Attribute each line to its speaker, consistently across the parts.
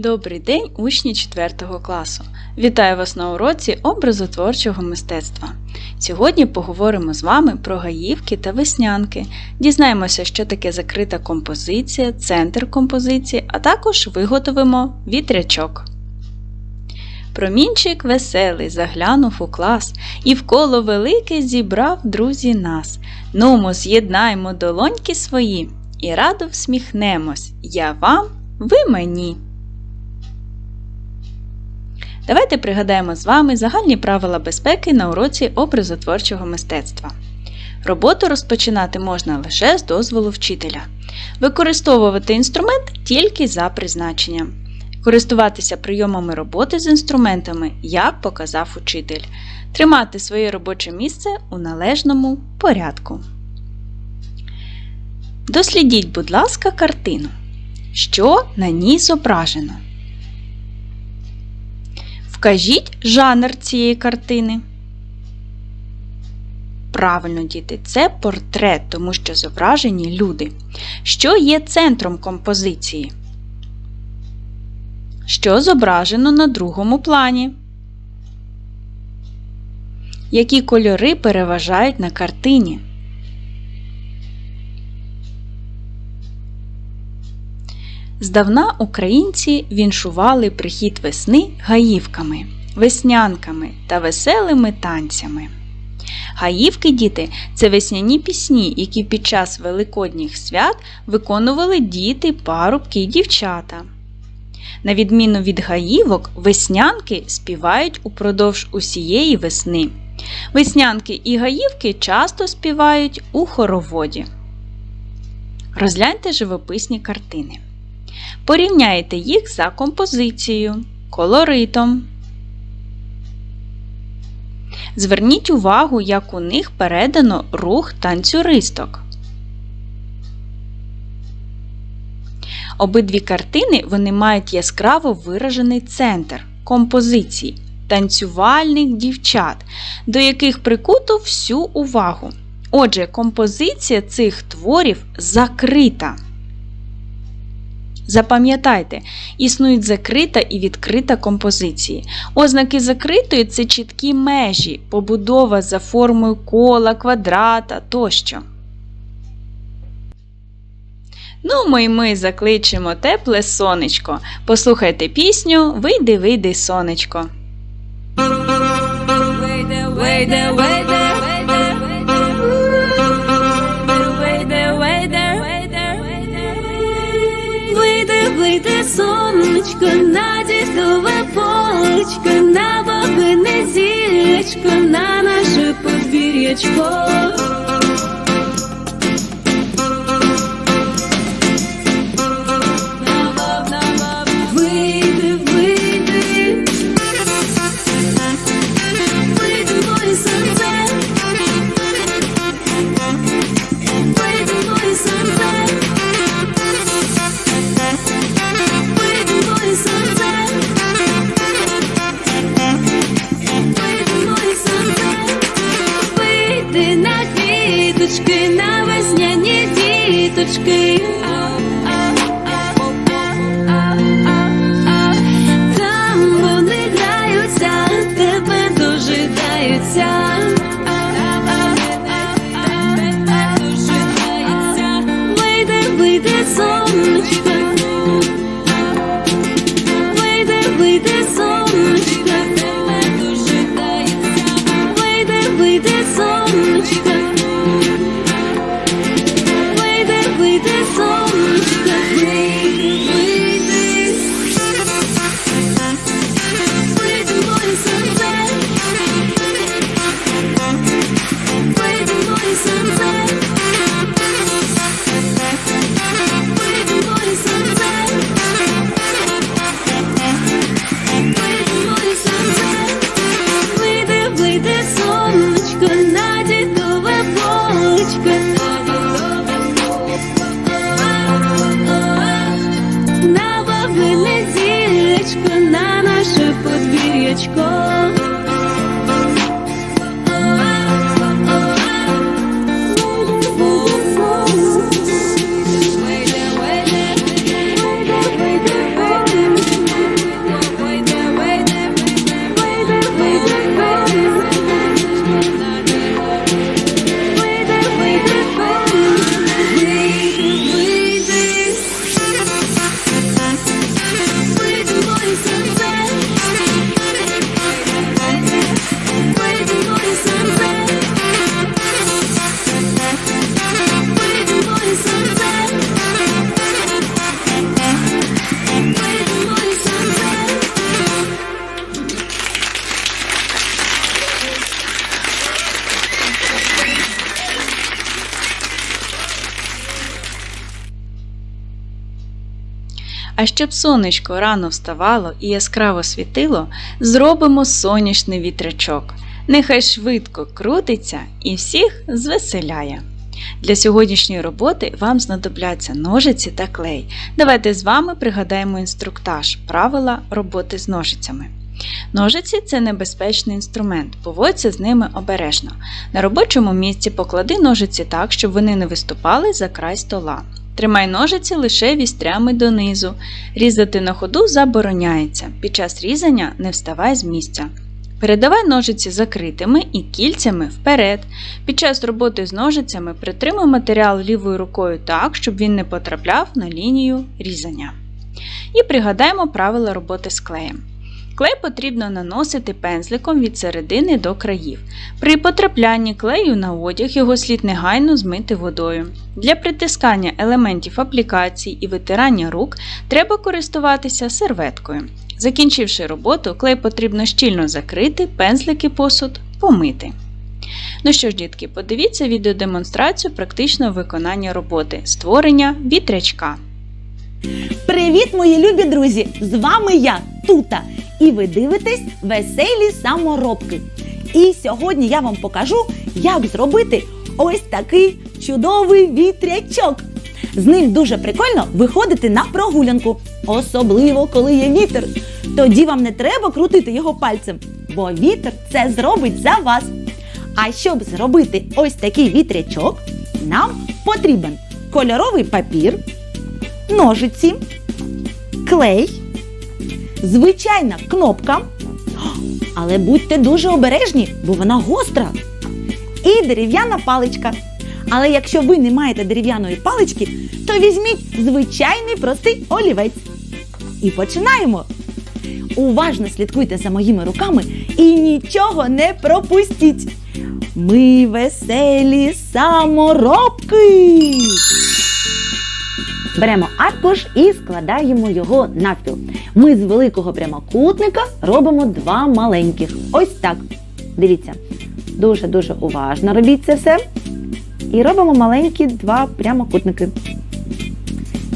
Speaker 1: Добрий день, учні 4 класу! Вітаю вас на уроці образотворчого мистецтва. Сьогодні поговоримо з вами про гаївки та веснянки. Дізнаємося, що таке закрита композиція, центр композиції, а також виготовимо вітрячок. Промінчик веселий заглянув у клас і в коло велике зібрав друзі нас. Нумо, з'єднаймо долоньки свої і радо всміхнемось. Я вам, ви мені. Давайте пригадаємо з вами загальні правила безпеки на уроці образотворчого мистецтва. Роботу розпочинати можна лише з дозволу вчителя. Використовувати інструмент тільки за призначенням. Користуватися прийомами роботи з інструментами, як показав учитель. Тримати своє робоче місце у належному порядку. Дослідіть, будь ласка, картину. Що на ній зображено? Вкажіть жанр цієї картини. Правильно, діти, це портрет, тому що зображені люди. Що є центром композиції? Що зображено на другому плані? Які кольори переважають на картині? Здавна українці віншували прихід весни гаївками, веснянками та веселими танцями. Гаївки, діти, це весняні пісні, які під час великодніх свят виконували діти, парубки і дівчата. На відміну від гаївок, веснянки співають упродовж усієї весни. Веснянки і гаївки часто співають у хороводі. Розгляньте живописні картини. Порівняйте їх за композицією, колоритом. Зверніть увагу, як у них передано рух танцюристок. Обидві картини вони мають яскраво виражений центр композиції танцювальних дівчат, до яких прикуто всю увагу. Отже, композиція цих творів закрита. Запам'ятайте, існують закрита і відкрита композиції. Ознаки закритої це чіткі межі, побудова за формою кола, квадрата тощо. Ну, ми ми закличемо тепле сонечко. Послухайте пісню Вийди, вийди, сонечко.
Speaker 2: Вийде, вийде, вийде, сонечко на дідове полечко, на бабине зілечко, на наше подвір'ячко. this song
Speaker 1: А щоб сонечко рано вставало і яскраво світило, зробимо сонячний вітрячок. Нехай швидко крутиться і всіх звеселяє. Для сьогоднішньої роботи вам знадобляться ножиці та клей. Давайте з вами пригадаємо інструктаж, правила роботи з ножицями. Ножиці це небезпечний інструмент, поводься з ними обережно. На робочому місці поклади ножиці так, щоб вони не виступали за край стола. Тримай ножиці лише вістрями донизу. Різати на ходу забороняється. Під час різання не вставай з місця. Передавай ножиці закритими і кільцями вперед. Під час роботи з ножицями притримуй матеріал лівою рукою так, щоб він не потрапляв на лінію різання. І пригадаємо правила роботи з клеєм. Клей потрібно наносити пензликом від середини до країв. При потраплянні клею на одяг його слід негайно змити водою. Для притискання елементів аплікації і витирання рук треба користуватися серветкою. Закінчивши роботу, клей потрібно щільно закрити, пензлики посуд помити. Ну що ж, дітки, подивіться відеодемонстрацію практичного виконання роботи створення вітрячка.
Speaker 3: Привіт, мої любі друзі! З вами я, Тута, і ви дивитесь веселі саморобки. І сьогодні я вам покажу, як зробити ось такий чудовий вітрячок. З ним дуже прикольно виходити на прогулянку, особливо коли є вітер. Тоді вам не треба крутити його пальцем, бо вітер це зробить за вас. А щоб зробити ось такий вітрячок, нам потрібен кольоровий папір, ножиці, клей, звичайна кнопка. Але будьте дуже обережні, бо вона гостра. І дерев'яна паличка. Але якщо ви не маєте дерев'яної палички, то візьміть звичайний простий олівець. І починаємо. Уважно слідкуйте за моїми руками і нічого не пропустіть. Ми веселі саморобки. Беремо аркуш і складаємо його навпіл. Ми з великого прямокутника робимо два маленьких. Ось так. Дивіться, дуже-дуже уважно робіть це все. І робимо маленькі два прямокутники.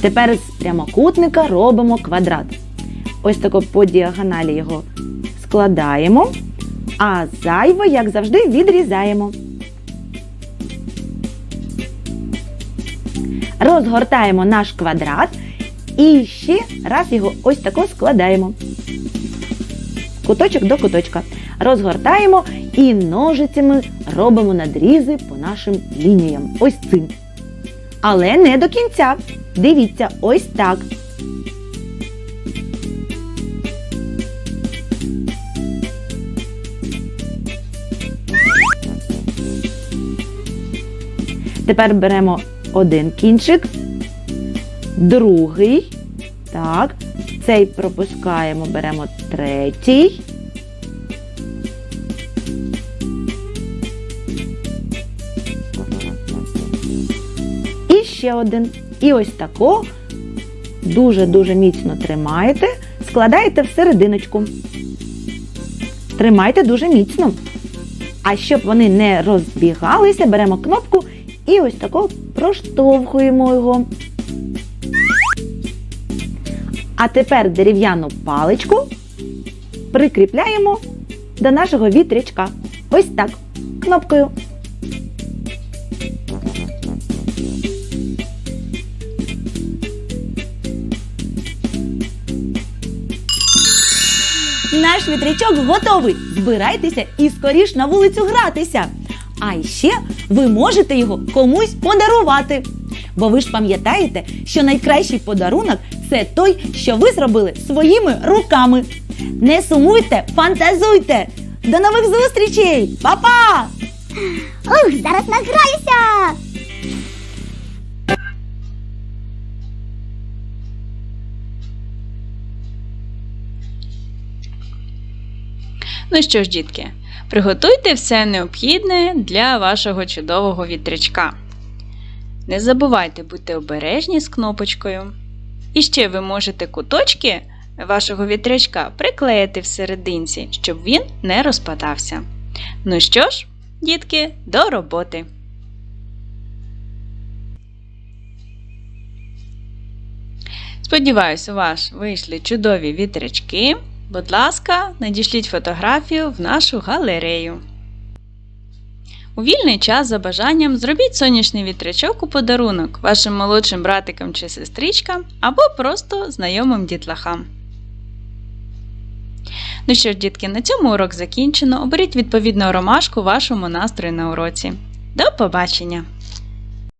Speaker 3: Тепер з прямокутника робимо квадрат. Ось тако по діагоналі його складаємо, а зайве, як завжди, відрізаємо. Розгортаємо наш квадрат і ще раз його ось тако складаємо. Куточок до куточка. Розгортаємо і ножицями робимо надрізи по нашим лініям. Ось цим. Але не до кінця. Дивіться, ось так. Тепер беремо один кінчик, другий. Так, цей пропускаємо, беремо третій. І ще один. І ось тако дуже-дуже міцно тримаєте, складаєте в серединочку. Тримайте дуже міцно. А щоб вони не розбігалися, беремо кнопку і ось тако проштовхуємо його. А тепер дерев'яну паличку прикріпляємо до нашого вітрячка. Ось так, кнопкою. Наш вітрячок готовий. Збирайтеся і скоріш на вулицю гратися. А ще ви можете його комусь подарувати. Бо ви ж пам'ятаєте, що найкращий подарунок це той, що ви зробили своїми руками. Не сумуйте, фантазуйте! До нових зустрічей! Па-па!
Speaker 4: Ух, зараз награюся!
Speaker 1: Ну що ж, дітки, приготуйте все необхідне для вашого чудового вітрячка. Не забувайте бути обережні з кнопочкою. І ще ви можете куточки вашого вітрячка приклеїти всерединці, щоб він не розпадався. Ну що ж, дітки, до роботи! Сподіваюсь, у вас вийшли чудові вітрячки. Будь ласка, надішліть фотографію в нашу галерею. У вільний час за бажанням зробіть сонячний вітрячок у подарунок вашим молодшим братикам чи сестричкам або просто знайомим дітлахам. Ну що ж, дітки, на цьому урок закінчено. Оберіть відповідну ромашку вашому настрою на уроці. До побачення!